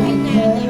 เ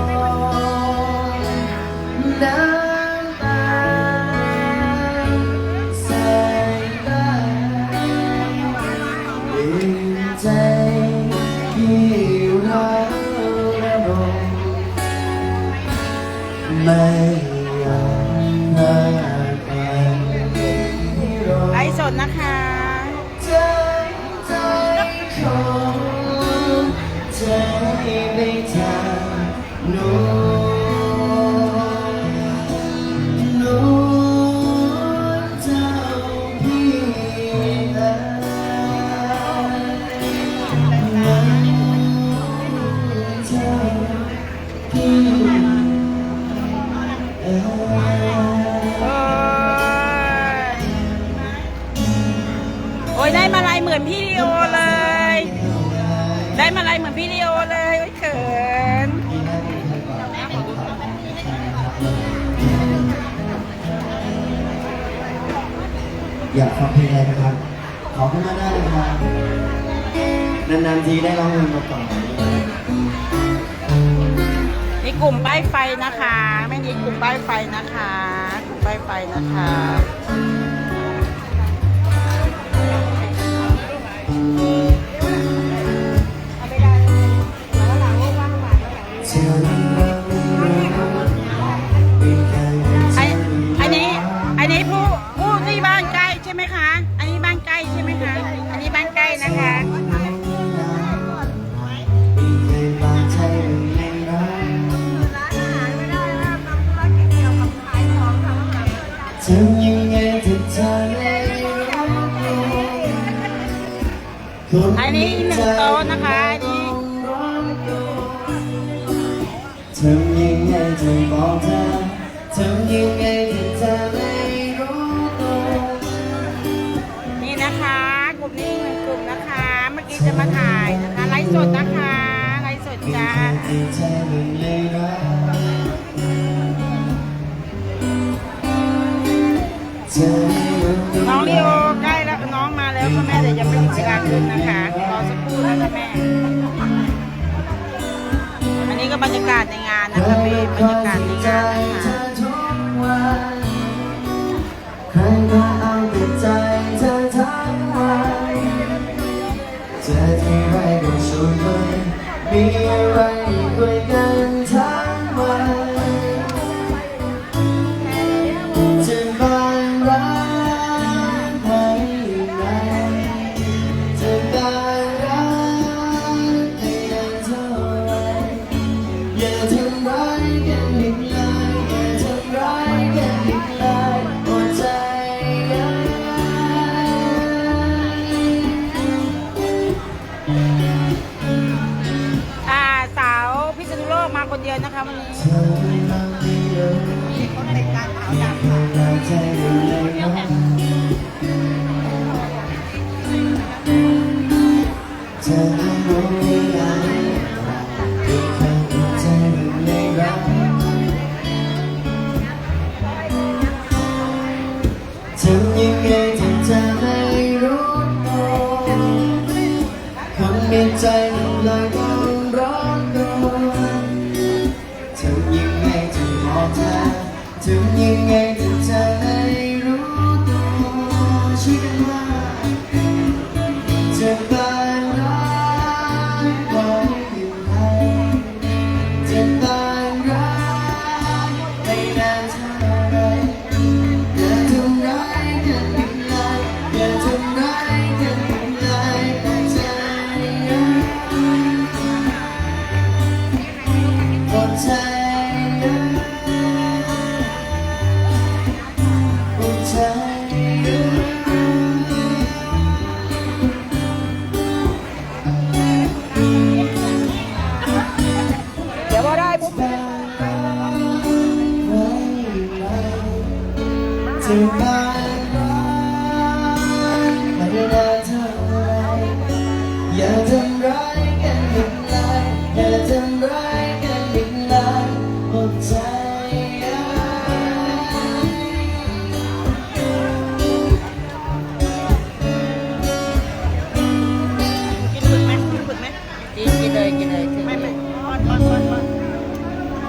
ดนะคะใจใจของใจไปทางน้น อ้ยโอ้ยได้มาลายเหมือนพี่ลีโอเลย ได้มาลายเหมือนพี่ลีโอเลยโอ้ยเขินอยากฟังเพลงอะไรนะครับ ขอขึ้นมาได้เลยครับนานๆทีได้ร้องเพลงมาก่อนมีกลุ่มป้ายไฟนะคะ ไม่มีกลุ่มป้ายไฟนะคะ กลุ่มป้ายไฟนะคะ ช่ไหมคะ อันนี้บ้านใกล้ใช่ไหมคะ อันนี้บ้านใกล้นะคะมีใครบางใจไม่รักทำยังไงถึงจะได้รักคนอันนี้หนึ่งโต๊ะนะคะอันนี้ทำยังไงจะบอกเธอทำยังไงถึงจะไนี่ะคะ กลุ่มนี้หนึ่งกลุ่มนะคะ เมื่อกี้จะมาถ่ายนะคะไลฟ์สดนะคะไลฟ์สดจ้าน้องลีโอใกล้แล้วน้องมาแล้วค่ะแม่แต่ยังไม่ถึงเวลาขึ้นนะคะรอสักครู่นะคะแม่ อันนี้ก็บรรยากาศในงานนะคะพี่บรรยากาศในงานนะคะ เจอที่ไรก็ชวนไปมีอะไรคุยกัน คนเดียวนะคะวันนี้เธอทำให้เราคนการขาวดำเราใจเลยนะเธอไม่รู้ยังอีกครั้งใจมันไม่รักทำยังไงถึงจะไม่รู้ตัวคนมีใจมันเลย เธอทำยังไง survive.